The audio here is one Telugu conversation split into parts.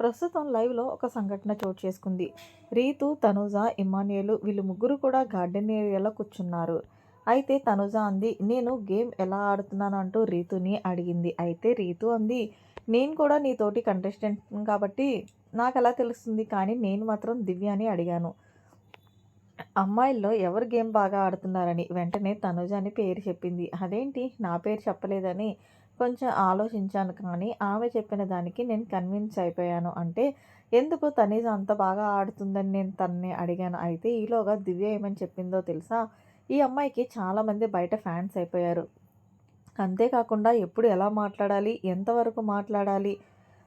ప్రస్తుతం లైవ్లో ఒక సంఘటన చోటు చేసుకుంది. రీతు తనుజ ఇమానియలు వీళ్ళు ముగ్గురు కూడా గార్డెన్ ఏరియాలో కూర్చున్నారు. అయితే తనుజ అంది నేను గేమ్ ఎలా ఆడుతున్నాను? అంటూ రీతుని అడిగింది. అయితే రీతు అంది నేను కూడా నీతోటి కంటెస్టెంట్ కాబట్టి నాకు ఎలా తెలుస్తుంది? కానీ నేను మాత్రం దివ్య అని అడిగాను. అమ్మాయిల్లో ఎవరు గేమ్ బాగా ఆడుతున్నారని? వెంటనే తనుజ అని పేరు చెప్పింది. అదేంటి? నా పేరు చెప్పలేదని కొంచెం ఆలోచించాను. కానీ ఆమె చెప్పిన దానికి నేను కన్విన్స్ అయిపోయాను. అంటే ఎందుకు తనీజ అంత బాగా ఆడుతుందని నేను తనని అడిగాను. అయితే ఈలోగా దివ్య ఏమని చెప్పిందో తెలుసా? ఈ అమ్మాయికి చాలామంది బయట ఫ్యాన్స్ అయిపోయారు. అంతేకాకుండా ఎప్పుడు ఎలా మాట్లాడాలి? ఎంతవరకు మాట్లాడాలి?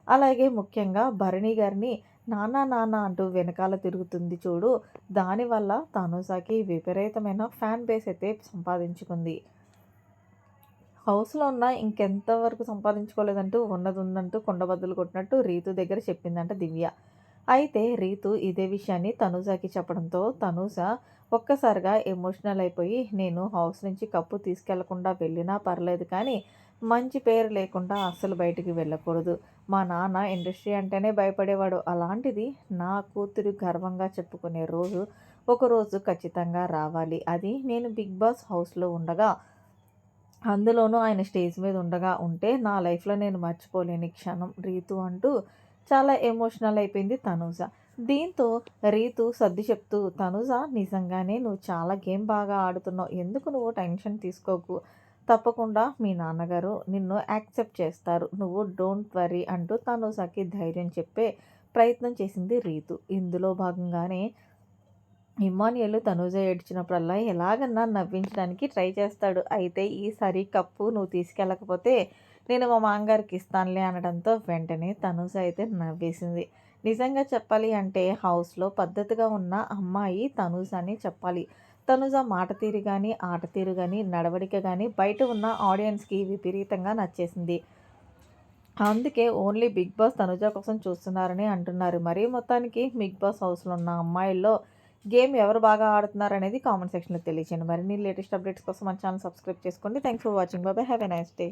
అలాగే ముఖ్యంగా భరణి గారిని నానా నానా అంటూ వెనకాల తిరుగుతుంది చూడు. దానివల్ల తనుజాకి విపరీతమైన ఫ్యాన్ బేస్ అయితే సంపాదించుకుంది. హౌస్లో ఉన్న ఇంకెంతవరకు సంపాదించుకోలేదంటూ ఉన్నది ఉందంటూ కొండబద్దలు కొట్టినట్టు రీతు దగ్గర చెప్పిందంట దివ్య. అయితే రీతు ఇదే విషయాన్ని తనుజాకి చెప్పడంతో తనూజ ఒక్కసారిగా ఎమోషనల్ అయిపోయి నేను హౌస్ నుంచి కప్పు తీసుకెళ్ళకుండా వెళ్ళినా పర్లేదు కానీ మంచి పేరు లేకుండా అస్సలు బయటికి వెళ్ళకూడదు. మా నాన్న ఇండస్ట్రీ అంటేనే భయపడేవాడు. అలాంటిది నా కూతురు గర్వంగా చెప్పుకునే రోజు ఒకరోజు ఖచ్చితంగా రావాలి. అది నేను బిగ్ బాస్ హౌస్లో ఉండగా అందులోనూ ఆయన స్టేజ్ మీద ఉండగా ఉంటే నా లైఫ్లో నేను మర్చిపోలేని క్షణం. రీతు అంటూ చాలా ఎమోషనల్ అయిపోయింది తనూజ. దీంతో రీతు సర్ది చెప్తూ తనుజ నిజంగానే నువ్వు చాలా గేమ్ బాగా ఆడుతున్నావు. ఎందుకు నువ్వు టెన్షన్ తీసుకోకు? తప్పకుండా మీ నాన్నగారు నిన్ను యాక్సెప్ట్ చేస్తారు. నువ్వు డోంట్ వరీ అంటూ తనుజాకి ధైర్యం చెప్పే ప్రయత్నం చేసింది రీతు. ఇందులో భాగంగానే ఇమానియలు తనుజ ఏడ్చినప్పుడల్లా ఎలాగన్నా నవ్వించడానికి ట్రై చేస్తాడు. అయితే ఈసారి కప్పు నువ్వు తీసుకెళ్ళకపోతే నేను మా మామగారికి ఇస్తానులే అనడంతో వెంటనే తనుజ అయితే నవ్వేసింది. నిజంగా చెప్పాలి అంటే హౌస్లో పద్ధతిగా ఉన్న అమ్మాయి తనుజ అని చెప్పాలి. తనుజ మాట తీరు కానీ ఆట తీరు కానీ నడవడిక కానీ బయట ఉన్న ఆడియన్స్కి విపరీతంగా నచ్చేసింది. అందుకే ఓన్లీ బిగ్ బాస్ తనుజ కోసం చూస్తున్నారని అంటున్నారు. మరీ మొత్తానికి బిగ్ బాస్ హౌస్లో ఉన్న అమ్మాయిల్లో గేమ్ ఎవరు బాగా ఆడుతున్నారు అనేది కామెంట్ సెక్షన్లో తెలియజేయండి మరిన్ని లేటెస్ట్ అప్డేట్స్ కోసం మన ఛానల్ సబ్స్క్రైబ్ చేసుకోండి. థ్యాంక్స్ ఫర్ వాచింగ్ బాబాయ్ హ్యావ్ ఎ నైస్ డే